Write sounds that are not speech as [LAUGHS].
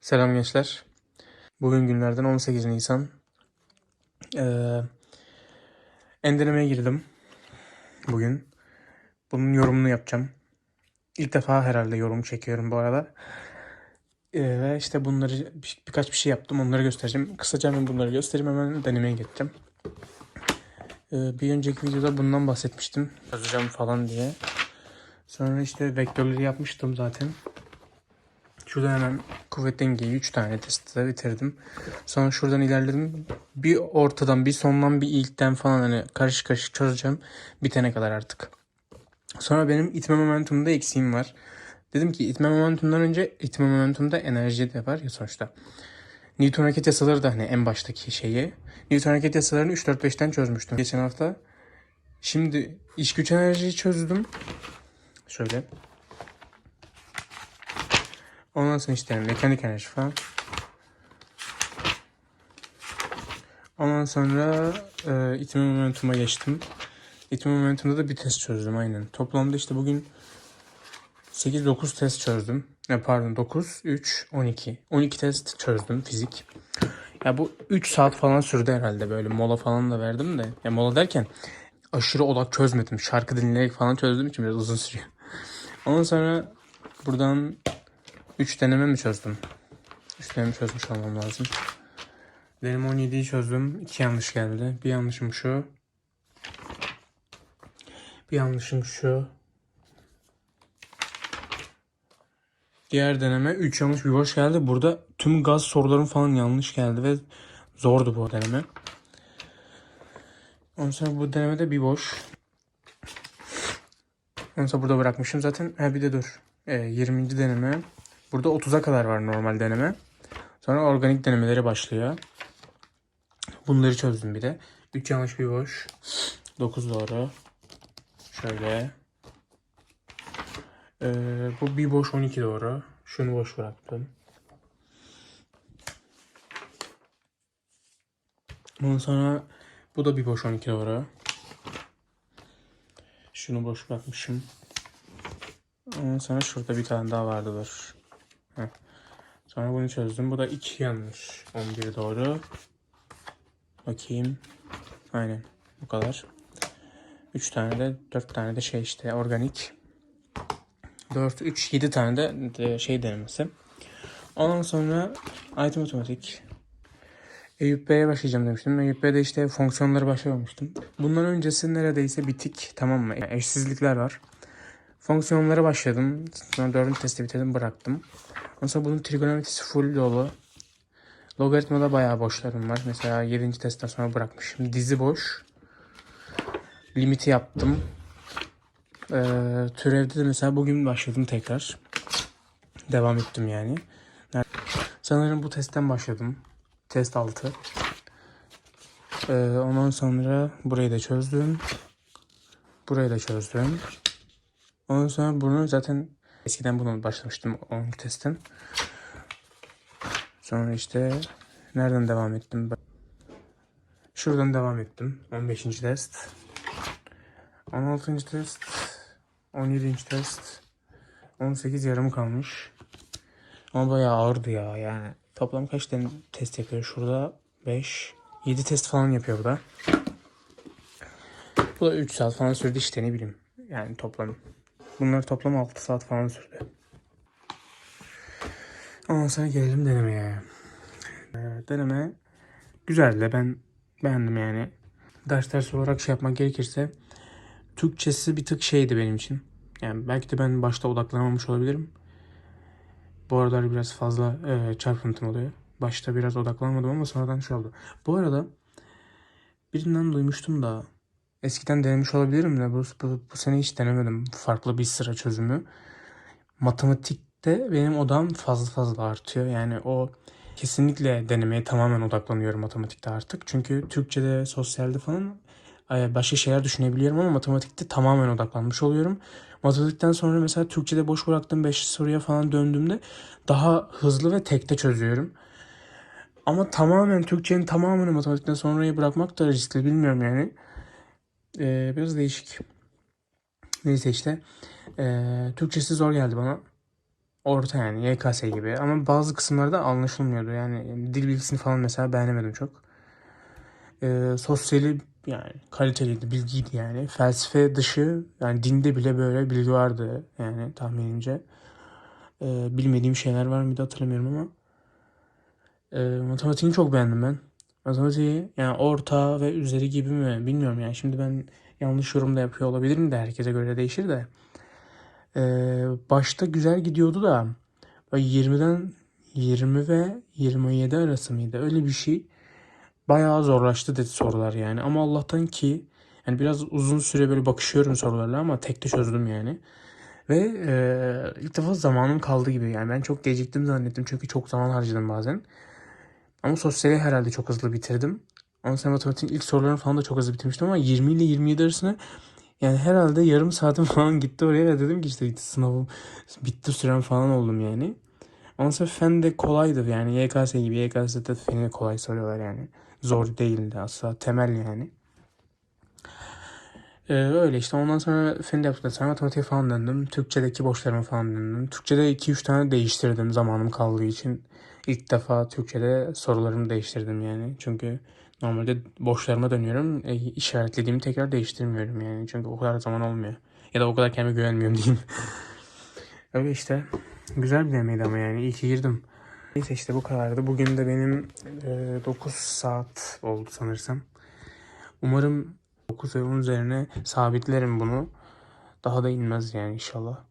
Selam gençler. Bugün günlerden 18 Nisan. Ee, endelemeye girdim. Bugün. Bunun yorumunu yapacağım. İlk defa herhalde yorum çekiyorum bu arada. Ee, ve işte bunları bir- birkaç bir şey yaptım. Onları göstereceğim. Kısaca ben bunları göstereyim. Hemen denemeye geçeceğim. Ee, bir önceki videoda bundan bahsetmiştim. Yazacağım falan diye. Sonra işte vektörleri yapmıştım zaten. Şuradan hemen kuvvet dengeyi 3 tane testte bitirdim. Sonra şuradan ilerledim. Bir ortadan bir sondan bir ilkten falan hani karışık karışık çözeceğim. Bitene kadar artık. Sonra benim itme momentumda eksiğim var. Dedim ki itme momentumdan önce itme momentumda enerji de var ya sonuçta. Newton hareket yasaları da hani en baştaki şeyi. Newton hareket yasalarını 3-4-5'ten çözmüştüm geçen hafta. Şimdi iş güç enerjiyi çözdüm. Şöyle. Ondan sonra işte mekanik enerji falan. Ondan sonra e, itme momentuma geçtim. İtme momentumda da bir test çözdüm aynen. Toplamda işte bugün 8-9 test çözdüm. Ya pardon 9, 3, 12. 12 test çözdüm fizik. Ya bu 3 saat falan sürdü herhalde böyle mola falan da verdim de. Ya mola derken aşırı odak çözmedim. Şarkı dinleyerek falan çözdüğüm için biraz uzun sürüyor. Ondan sonra buradan 3 deneme mi çözdüm? 3 deneme çözmüş olmam lazım. Benim 17'yi çözdüm. 2 yanlış geldi. Bir yanlışım şu. Bir yanlışım şu. Diğer deneme 3 yanlış bir boş geldi. Burada tüm gaz sorularım falan yanlış geldi ve zordu bu deneme. Ondan sonra bu denemede bir boş. Ondan sonra burada bırakmışım zaten. Ha bir de dur. Ee, 20. deneme. Burada 30'a kadar var normal deneme. Sonra organik denemeleri başlıyor. Bunları çözdüm bir de. 3 yanlış bir boş. 9 doğru. Şöyle. Ee, bu bir boş 12 doğru. Şunu boş bıraktım. Ondan sonra bu da bir boş 12 doğru. Şunu boş bırakmışım. Ondan sonra şurada bir tane daha vardı. Sonra bunu çözdüm. Bu da 2 yanlış. 11 doğru. Bakayım. Aynen. Bu kadar. 3 tane de 4 tane de şey işte organik. 4, 3, 7 tane de, şey denemesi. Ondan sonra item otomatik. Eyüp Bey'e başlayacağım demiştim. Eyüp Bey'de işte fonksiyonları başlamamıştım. Bundan öncesi neredeyse bitik tamam mı? Yani eşsizlikler var. Fonksiyonlara başladım. Sonra dördüncü testi bitirdim bıraktım. Ondan sonra bunun trigonometrisi full dolu. Logaritmada bayağı boşlarım var. Mesela 7. testten sonra bırakmışım. Dizi boş. Limiti yaptım. Ee, türevde de mesela bugün başladım tekrar. Devam ettim yani. Sanırım bu testten başladım. Test 6. Ee, ondan sonra burayı da çözdüm. Burayı da çözdüm. Ondan sonra bunu zaten eskiden bunu başlamıştım 10 testten. Sonra işte nereden devam ettim? Şuradan devam ettim. 15. test. 16. test. 17. test. 18 yarım kalmış. Ama bayağı ağırdı ya yani. Toplam kaç tane test yapıyor? Şurada 5, 7 test falan yapıyor bu da. Bu da 3 saat falan sürdü işte ne bileyim. Yani toplam. Bunlar toplam 6 saat falan sürdü. Ondan sonra gelelim denemeye. Ee, deneme güzeldi. Ben beğendim yani. Ders ders olarak şey yapmak gerekirse Türkçesi bir tık şeydi benim için. Yani belki de ben başta odaklanamamış olabilirim. Bu aralar biraz fazla e, çarpıntım oluyor. Başta biraz odaklanmadım ama sonradan şey oldu. Bu arada birinden duymuştum da eskiden denemiş olabilirim de bu, bu, bu sene hiç denemedim. Farklı bir sıra çözümü. Matematikte benim odam fazla fazla artıyor. Yani o kesinlikle denemeye tamamen odaklanıyorum matematikte artık. Çünkü Türkçe'de, sosyalde falan e, başka şeyler düşünebiliyorum ama matematikte tamamen odaklanmış oluyorum. Matematikten sonra mesela Türkçe'de boş bıraktığım 5 soruya falan döndüğümde daha hızlı ve tekte çözüyorum. Ama tamamen Türkçenin tamamını matematikten sonrayı bırakmak da riskli bilmiyorum yani. Ee, biraz değişik. Neyse işte. Ee, Türkçesi zor geldi bana. orta yani YKS gibi ama bazı kısımlarda anlaşılmıyordu. Yani dil bilgisini falan mesela beğenemedim çok. Ee, sosyali yani kaliteliydi, bilgiydi yani. Felsefe dışı yani dinde bile böyle bilgi vardı yani tahminimce. Ee, bilmediğim şeyler var mıydı hatırlamıyorum ama. Ee, matematiğini çok beğendim ben. Matematiği yani orta ve üzeri gibi mi bilmiyorum yani. Şimdi ben yanlış yorum da yapıyor olabilirim de herkese göre değişir de. Ee, başta güzel gidiyordu da böyle 20'den 20 ve 27 arası mıydı? Öyle bir şey. Bayağı zorlaştı dedi sorular yani. Ama Allah'tan ki yani biraz uzun süre böyle bakışıyorum sorularla ama tek de çözdüm yani. Ve e, ilk defa zamanım kaldı gibi. Yani ben çok geciktim zannettim çünkü çok zaman harcadım bazen. Ama sosyali herhalde çok hızlı bitirdim. Ama sen matematiğin ilk sorularını falan da çok hızlı bitirmiştim ama 20 ile 27 arasında yani herhalde yarım saatim [LAUGHS] falan gitti oraya ve dedim ki işte sınavım bitti sürem falan oldum yani. Ondan sonra fen de kolaydı yani YKS gibi YKS'de feni de kolay soruyorlar yani. Zor değildi asla temel yani. Ee, öyle işte ondan sonra fen de yaptıktan sonra matematiğe falan döndüm. Türkçedeki boşlarıma falan döndüm. Türkçede 2-3 tane değiştirdim zamanım kaldığı için. İlk defa Türkçede sorularımı değiştirdim yani. Çünkü normalde boşlarıma dönüyorum. E, işaretlediğimi tekrar değiştirmiyorum yani. Çünkü o kadar zaman olmuyor. Ya da o kadar kendime güvenmiyorum diyeyim. [LAUGHS] Öyle işte. Güzel bir deneydi ama yani. İyi ki girdim. Neyse işte bu kadardı. Bugün de benim e, 9 saat oldu sanırsam. Umarım 9 ve 10 üzerine sabitlerim bunu. Daha da inmez yani inşallah.